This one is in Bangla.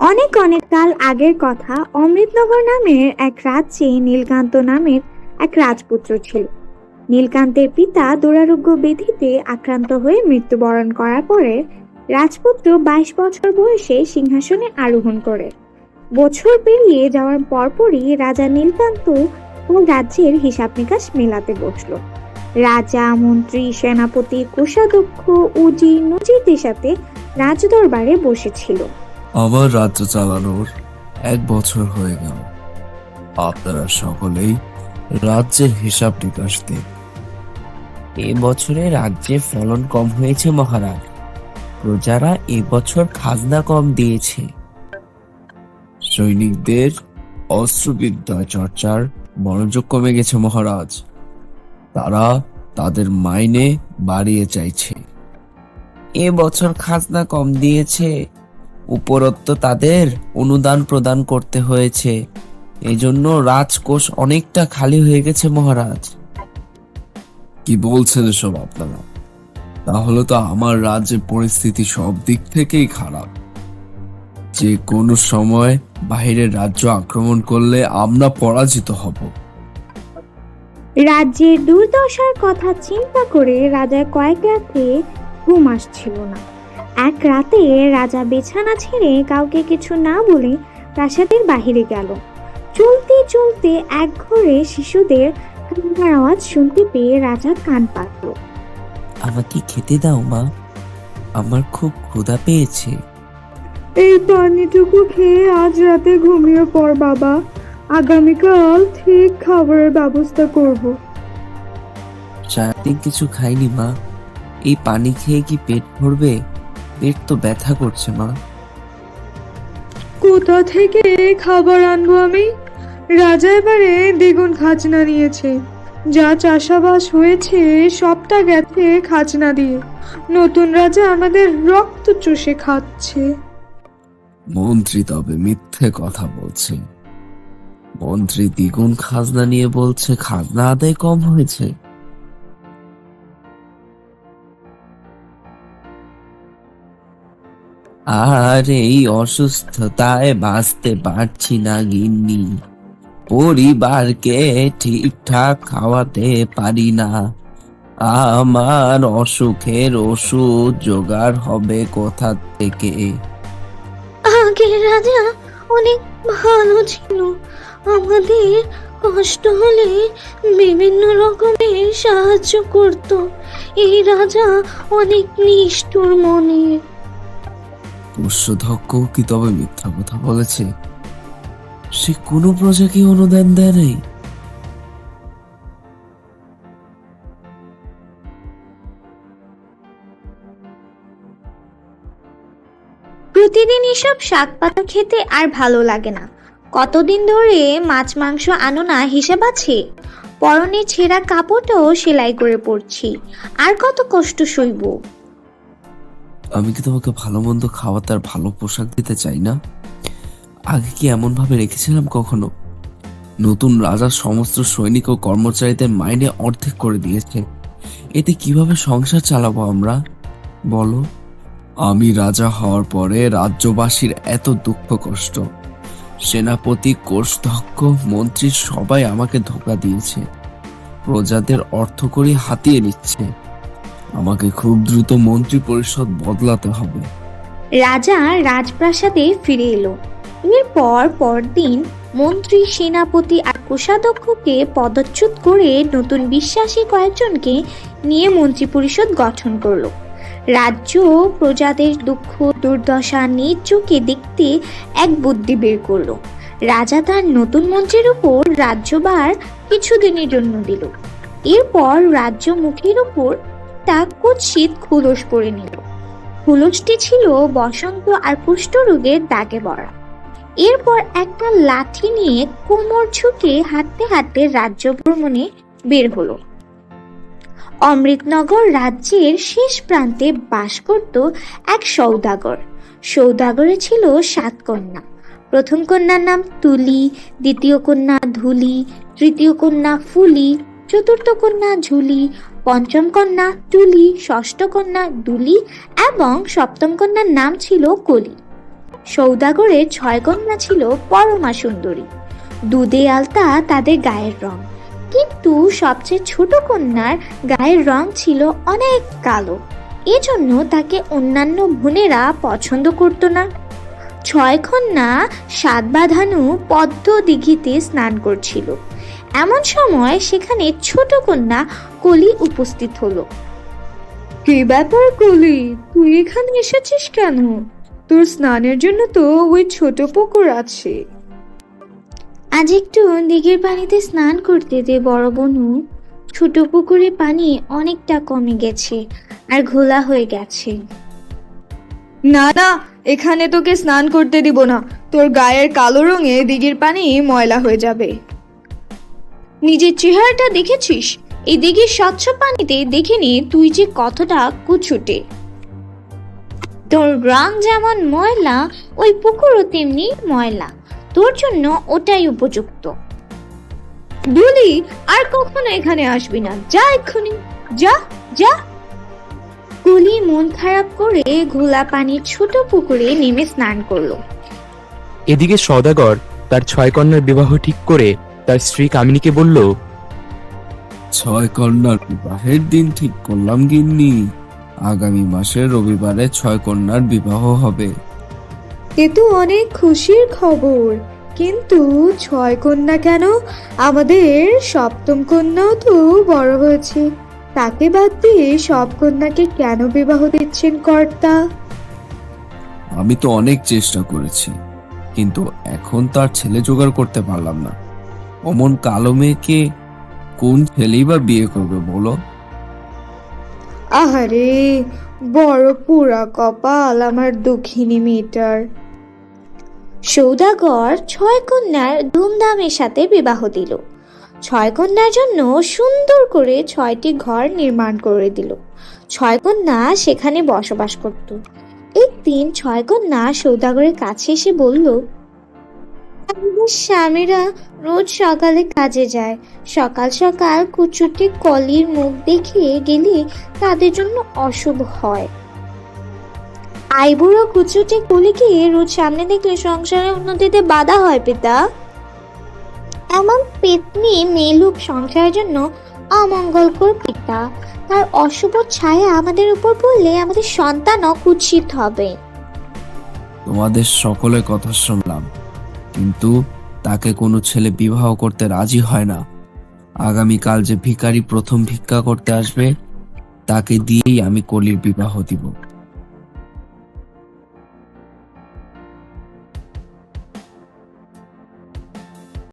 অনেক অনেক কাল আগের কথা অমৃতনগর নামের এক রাজ্যে নীলকান্ত নামের এক রাজপুত্র ছিল। নীলকান্তের পিতা দুরারোগ্য ব্যাধিতে আক্রান্ত হয়ে মৃত্যুবরণ করার পরে রাজপুত্র বাইশ বছর বয়সে সিংহাসনে আরোহণ করে। বছর পেরিয়ে যাওয়ার পরপরই রাজা নীলকান্ত ও রাজ্যের হিসাব নিকাশ মেলাতে বসল। রাজা, মন্ত্রী, সেনাপতি, কোষাধ্যক্ষ উজি নজিরদের সাথে রাজদরবারে বসেছিল। আমার রাজ্য চালানোর এক বছর হয়ে গেল। আপনারা সকলেই রাজ্যের হিসাব নিকাশ দিন। এবছরে রাজ্যে ফলন কম হয়েছে মহারাজ। প্রজারা এবছর খাজনা কম দিয়েছে। সৈনিকদের অস্ত্রবিদ্যা চর্চার মনোযোগ কমে গেছে মহারাজ। তারা তাদের মাইনে বাড়িয়ে চাইছে। এবছর খাজনা কম দিয়েছে। উপরত্ব তাদের অনুদান প্রদান করতে হয়েছে। এজন্য রাজকোষ অনেকটা খালি হয়ে গেছে মহারাজ। কি বলছেন এসব আপনারা? তাহলে তো আমার রাজ্যের পরিস্থিতি সব দিক থেকেই খারাপ। যে কোনো সময় বাইরের রাজ্য আক্রমণ করলে আমরা পরাজিত হব। রাজ্যের দুর্দশার কথা চিন্তা করে রাজার কয়েক রাতে ঘুম আসছিল না। এক রাতে রাজা বিছানা ছেড়ে কাউকে কিছু না বলে প্রাসাদের বাহিরে গেল। চলতে চলতে এক ঘরে শিশুদের কান্নার আওয়াজ শুনতে পেয়ে রাজা কান পাতল। আমাকে খেতে দাও মা। আমার খুব ক্ষুধা পেয়েছে। এই পানিটুকু খেয়ে আজ রাতে ঘুমিয়ে পড় বাবা। আগামীকাল ঠিক খাবারের ব্যবস্থা করব। সারাদিন কিছু খাইনি মা। এই পানি খেয়ে কি পেট ভরবে? পেট তো ব্যথা করছে মা। কোথা থেকে খাবার আনব আমি? রাজা এবারে দ্বিগুণ খাজনা নিয়েছে। যা চাষাবাস হয়েছে সবটা গেছে খাজনা দিয়ে। নতুন রাজা আমাদের রক্ত চষে খাচ্ছে। মন্ত্রী তবে মিথ্যে কথা বলছে। মন্ত্রী দ্বিগুণ খাজনা নিয়ে বলছে খাজনা আদায় কম হয়েছে। আর এই অসুস্থতায় বাঁচতে পারছি না, গিন্নি। পরিবারকে ঠিকঠাক খাওয়াতে পারি না। আমার অসুখের ওষুধ জোগাড় হবে কোথা থেকে? আগের রাজা অনেক ভালো ছিল। আমাদের কষ্ট হলে বিভিন্ন রকমের সাহায্য করত। এই রাজা অনেক নিষ্ঠুর মনে কি তবে মিথ্যা কথা বলেছে? সে কোনো প্রজাকে অনুদান দেয় নাই। প্রতিদিন এসব শাক পাতা খেতে আর ভালো লাগে না। কতদিন ধরে মাছ মাংস আনো না হিসেব আছে? পরনে ছেঁড়া কাপড়টাও সেলাই করে পড়ছি আর কত কষ্ট সইব? আমি কি তোমাকে ভালো মন্দ খাওয়াতে আর ভালো পোশাক দিতে চাই না? আগে কি এমন ভাবে রেখেছিলাম কখনো? নতুন রাজার সমস্ত সৈনিক ও কর্মচারীদের মাইনে অর্ধেক করে দিয়েছে। এতে কীভাবে সংসার চালাবো আমরা? বলো। আমি রাজা হওয়ার পরে রাজ্যবাসীর এত দুঃখ কষ্ট। সেনাপতি, কোষধ্যক্ষ, মন্ত্রী সবাই আমাকে ধোকা দিয়েছে। প্রজাদের অর্থকরী হাতিয়ে নিচ্ছে। আমাকে খুব দ্রুত মন্ত্রী পরিষদ বদলাতে হবে। রাজা রাজপ্রাসাদে ফিরে এলো। এরপর পরদিন মন্ত্রী, সেনাপতি আর কোষাধ্যক্ষকে পদচ্যুত করে নতুন বিশ্বাসী কয়েকজনকে নিয়ে মন্ত্রী পরিষদ গঠন করল। রাজ্য প্রজাদের দুঃখ, দুর্দশা নিজ চোখে দেখতে এক বুদ্ধি বের করল। রাজা তার নতুন মন্ত্রীর উপর রাজ্যবার কিছুদিনের জন্য দিল। এরপর রাজ্য মুখের উপর তা কুৎসিত খুলস পরে নিল। হুলসটি ছিল বসন্ত আর কুষ্ঠরোগের দাগে ভরা। এরপর একটা লাঠি নিয়ে কোমর ঝুঁকে হাঁটতে হাঁটতে রাজ্য ভ্রমণে বের হলো। অমৃতনগর রাজ্যের শেষ প্রান্তে বাস করত এক সৌদাগর। সৌদাগরে ছিল সাত কন্যা। প্রথম কন্যার নাম তুলি, দ্বিতীয় কন্যা ধুলি, তৃতীয় কন্যা ফুলি, চতুর্থ কন্যা ঝুলি পঞ্চম কন্যা টুলি ষষ্ঠ কন্যা দুলি এবং সপ্তম কন্যার নাম ছিল কলি। সৌদাগরের ছয় কন্যা ছিল পরমা সুন্দরী। দুধে আলতা তাদের গায়ের রং। কিন্তু সবচেয়ে ছোট কন্যার গায়ের রং ছিল অনেক কালো। এজন্য তাকে অন্যান্য বোনেরা পছন্দ করতো না। ছয় কন্যা সাত বাঁধানু পদ্ম দিঘিতে স্নান করছিল। এমন সময় সেখানে ছোট কন্যা কলি উপস্থিত হলো। কি ব্যাপার কলি? তুই এখানে এসেছিস কেন? তোর স্নানের জন্য তো ওই ছোট পুকুর আছে। আজ একটু দিঘির পানিতে স্নান করতে দে বড় বনু। ছোট পুকুরে পানি অনেকটা কমে গেছে আর ঘোলা হয়ে গেছে। না না এখানে তোকে স্নান করতে দিব না। তোর গায়ের কালো রঙে দিঘির পানি ময়লা হয়ে যাবে। নিজের চেহারাটা দেখেছিস? দিঘির স্বচ্ছ পানিতে দেখিনি তুই যে কতটা কুচুটে। তোর রং যেমন ময়লা, ওই পুকুরও তেমনি ময়লা। তোর জন্য ওটাই উপযুক্ত। বলি আর কখনো এখানে আসবি না। যা এক্ষুনি। যা যা। কুলি মন খারাপ করে ঘোলা পানির ছোট পুকুরে নেমে স্নান করল। এদিকে সদাগর তার ছয় কন্যার বিবাহ ঠিক করে তার স্ত্রী কামিনীকে বলল ছয় কন্যার বিবাহের দিন ঠিক করলাম গিন্নি। আগামী মাসের রবিবারে ছয় কন্যার বিবাহ হবে। এ তো অনেক খুশির খবর। কিন্তু ছয় কন্যা কেন? আমাদের সপ্তম কন্যাও তো বড় হয়েছে। তাকে বাদ দিয়ে সব কন্যাকে কেন বিবাহ দিচ্ছেন কর্তা? আমি তো অনেক চেষ্টা করেছি কিন্তু এখন তার ছেলে জোগাড় করতে পারলাম না। অমন কালো মেয়েকে কোন ছেলেই বা বিয়ে করবে বলো? আহারে, বড় পুরা কপাল আমার দুঃখিনী মেয়েটার। সৌদাগর ছয় কন্যার ধুমধামের সাথে বিবাহ দিল। ছয় কন্যার জন্য সুন্দর করে ছয়টি ঘর নির্মাণ করে দিল। ছয় কন্যা সেখানে বসবাস করত। একদিন ছয় কন্যা সৌদাগরের কাছে এসে বলল স্বামীরা রোজ সকালে কাজে যায়। সকাল সকাল কুচুটি কলির মুখ দেখে গেলে তাদের জন্য অশুভ হয়। আইবুড়ো কুচুটে কলিকে রোজ সামনে দেখলে সংসারে উন্নতিতে বাধা হয়, পিতা। এমন পেতনি মেলুক সংসারের জন্য অমঙ্গলকর পিতা। তার অশুভ ছায়া আমাদের উপর পড়লে আমাদের সন্তানও কুৎসিত হবে। তোমাদের সকলের কথা শুনলাম। কিন্তু তাকে কোনো ছেলে বিবাহ করতে রাজি হয় না। আগামীকাল যে ভিখারি প্রথম ভিক্ষা করতে আসবে, তাকে দিয়েই আমি কলির বিবাহ দিব।